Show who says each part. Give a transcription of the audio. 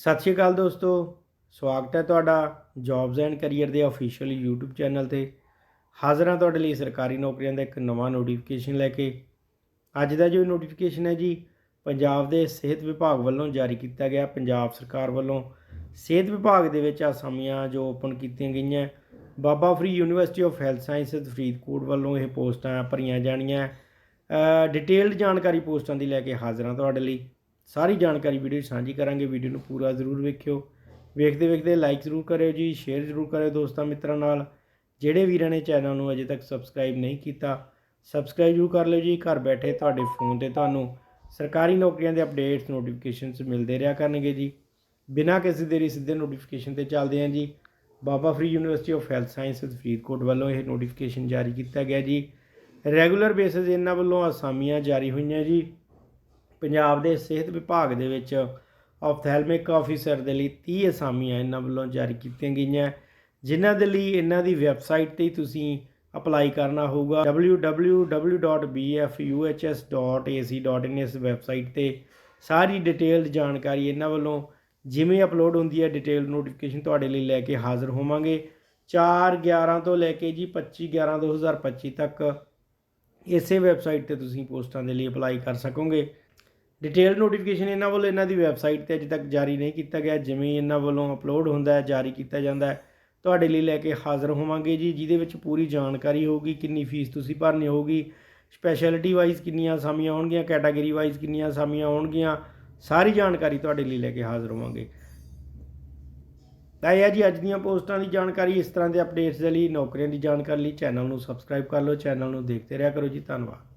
Speaker 1: ਸਤਿ ਸ਼੍ਰੀ ਅਕਾਲ ਦੋਸਤੋ, ਸਵਾਗਤ ਹੈ ਤੁਹਾਡਾ ਜੌਬਸ ਐਂਡ ਕੈਰੀਅਰ ਦੇ ਅਫੀਸ਼ੀਅਲ YouTube ਚੈਨਲ ਤੇ। ਹਾਜ਼ਰ ਹਾਂ ਤੁਹਾਡੇ ਲਈ ਸਰਕਾਰੀ ਨੌਕਰੀਆਂ ਦਾ ਇੱਕ ਨਵਾਂ ਨੋਟੀਫਿਕੇਸ਼ਨ ਲੈ ਕੇ। ਅੱਜ ਦਾ ਜੋ ਨੋਟੀਫਿਕੇਸ਼ਨ ਹੈ ਜੀ, ਪੰਜਾਬ ਦੇ ਸਿਹਤ ਵਿਭਾਗ ਵੱਲੋਂ ਜਾਰੀ ਕੀਤਾ ਗਿਆ, ਪੰਜਾਬ ਸਰਕਾਰ ਵੱਲੋਂ। ਸਿਹਤ ਵਿਭਾਗ ਦੇ ਵਿੱਚ ਅਸਾਮੀਆਂ ਜੋ ਓਪਨ ਕੀਤੀਆਂ ਗਈਆਂ, Baba Farid university of health sciences Faridkot ਵੱਲੋਂ ਇਹ ਪੋਸਟਾਂ ਭਰੀਆਂ ਜਾਣੀਆਂ। ਡਿਟੇਲਡ ਜਾਣਕਾਰੀ ਪੋਸਟਾਂ ਦੀ ਲੈ ਕੇ ਹਾਜ਼ਰ ਹਾਂ ਤੁਹਾਡੇ ਲਈ। ਸਾਰੀ ਜਾਣਕਾਰੀ ਵੀਡੀਓ 'ਚ ਸਾਂਝੀ ਕਰਾਂਗੇ। ਵੀਡੀਓ ਨੂੰ ਪੂਰਾ ਜ਼ਰੂਰ ਵੇਖਿਓ। ਵੇਖਦੇ ਵੇਖਦੇ ਲਾਈਕ ਜ਼ਰੂਰ ਕਰਿਓ ਜੀ ਸ਼ੇਅਰ ਜ਼ਰੂਰ ਕਰਿਓ ਦੋਸਤਾਂ ਮਿੱਤਰਾਂ ਨਾਲ। ਜਿਹੜੇ ਵੀਰਾਂ ਨੇ ਚੈਨਲ ਨੂੰ ਅਜੇ ਤੱਕ ਸਬਸਕ੍ਰਾਈਬ ਨਹੀਂ ਕੀਤਾ ਸਬਸਕ੍ਰਾਈਬ ਜ਼ਰੂਰ ਕਰ ਲਿਓ ਜੀ। ਘਰ ਬੈਠੇ ਤੁਹਾਡੇ ਫੋਨ ਤੇ ਤੁਹਾਨੂੰ ਸਰਕਾਰੀ ਨੌਕਰੀਆਂ ਦੇ ਅਪਡੇਟਸ ਨੋਟੀਫਿਕੇਸ਼ਨਸ ਮਿਲਦੇ ਰਿਹਾ ਕਰਨਗੇ ਜੀ। ਬਿਨਾਂ ਕਿਸੇ ਦੇਰੀ ਸਿੱਧੇ ਨੋਟੀਫਿਕੇਸ਼ਨ ਤੇ ਚੱਲਦੇ ਹਾਂ ਜੀ। Baba Farid university of health sciences Faridkot ਵੱਲੋਂ ਇਹ ਨੋਟੀਫਿਕੇਸ਼ਨ ਜਾਰੀ ਕੀਤਾ ਗਿਆ ਜੀ। ਰੈਗੂਲਰ ਬੇਸਿਸ ਇਹਨਾਂ ਵੱਲੋਂ ਅਸਾਮੀਆਂ ਜਾਰੀ ਹੋਈਆਂ ਜੀ। ਪੰਜਾਬ ਦੇ ਸਿਹਤ ਵਿਭਾਗ ਦੇ ਵਿੱਚ ਆਪਥੈਲਮਿਕ ਆਫੀਸਰ ਦੇ ਲਈ 30 ਅਸਾਮੀਆਂ ਇਹਨਾਂ ਵੱਲੋਂ ਜਾਰੀ ਕੀਤੀਆਂ ਗਈਆਂ। ਜਿਨ੍ਹਾਂ ਦੇ ਲਈ ਇਹਨਾਂ ਦੀ ਵੈਬਸਾਈਟ ਤੇ ਹੀ ਤੁਸੀਂ ਅਪਲਾਈ ਕਰਨਾ ਹੋਊਗਾ। www.bfuhs.ac.in ਇਸ ਵੈਬਸਾਈਟ ਤੇ ਸਾਰੀ ਡਿਟੇਲਡ ਜਾਣਕਾਰੀ ਇਹਨਾਂ ਵੱਲੋਂ ਜਿਵੇਂ ਅਪਲੋਡ ਹੁੰਦੀ ਹੈ ਡਿਟੇਲ ਨੋਟੀਫਿਕੇਸ਼ਨ ਤੁਹਾਡੇ ਲਈ ਲੈ ਕੇ ਹਾਜ਼ਰ ਹੋਵਾਂਗੇ। 4 11 ਤੋਂ ਲੈ ਕੇ ਜੀ 25 11 2025 ਤੱਕ ਇਸੇ ਵੈਬਸਾਈਟ ਤੇ ਤੁਸੀਂ ਪੋਸਟਾਂ ਦੇ ਲਈ ਅਪਲਾਈ ਕਰ ਸਕੋਗੇ। ਡਿਟੇਲ ਨੋਟੀਫਿਕੇਸ਼ਨ ਇਹਨਾਂ ਵੱਲੋਂ ਇਹਨਾਂ ਦੀ ਵੈਬਸਾਈਟ ਤੇ ਅਜੇ ਤੱਕ ਜਾਰੀ ਨਹੀਂ ਕੀਤਾ ਗਿਆ। ਜਿਵੇਂ ਇਹਨਾਂ ਵੱਲੋਂ ਅਪਲੋਡ ਹੁੰਦਾ ਹੈ, ਜਾਰੀ ਕੀਤਾ ਜਾਂਦਾ ਹੈ। ਤੁਹਾਡੇ ਲਈ ਲੈ ਕੇ ਹਾਜ਼ਰ ਹੋਵਾਂਗੇ ਜੀ, ਜਿਹਦੇ ਵਿੱਚ ਪੂਰੀ ਜਾਣਕਾਰੀ ਹੋਊਗੀ, ਕਿੰਨੀ ਫੀਸ ਤੁਸੀਂ ਭਰਨੀ ਹੋਊਗੀ। ਸਪੈਸ਼ਲਿਟੀ ਵਾਈਜ਼ ਕਿੰਨੀਆਂ ਅਸਾਮੀਆਂ ਹੋਣਗੀਆਂ ਕੈਟਾਗਰੀ ਵਾਈਜ਼ ਕਿੰਨੀਆਂ ਅਸਾਮੀਆਂ ਹੋਣਗੀਆਂ, ਸਾਰੀ ਜਾਣਕਾਰੀ ਤੁਹਾਡੇ ਲਈ ਲੈ ਕੇ ਹਾਜ਼ਰ ਹੋਵਾਂਗੇ। ਤਾਂ ਇਹ ਹੈ ਜੀ, ਅੱਜ ਦੀਆਂ ਪੋਸਟਾਂ ਦੀ ਜਾਣਕਾਰੀ। ਇਸ ਤਰ੍ਹਾਂ ਦੇ ਅਪਡੇਟਸ ਦੇ ਲਈ, ਨੌਕਰੀਆਂ ਦੀ ਜਾਣਕਾਰੀ ਲਈ ਚੈਨਲ ਨੂੰ ਸਬਸਕ੍ਰਾਈਬ ਕਰ ਲਓ। ਚੈਨਲ ਨੂੰ ਦੇਖਦੇ ਰਿਹਾ ਕਰੋ ਜੀ। ਧੰਨਵਾਦ।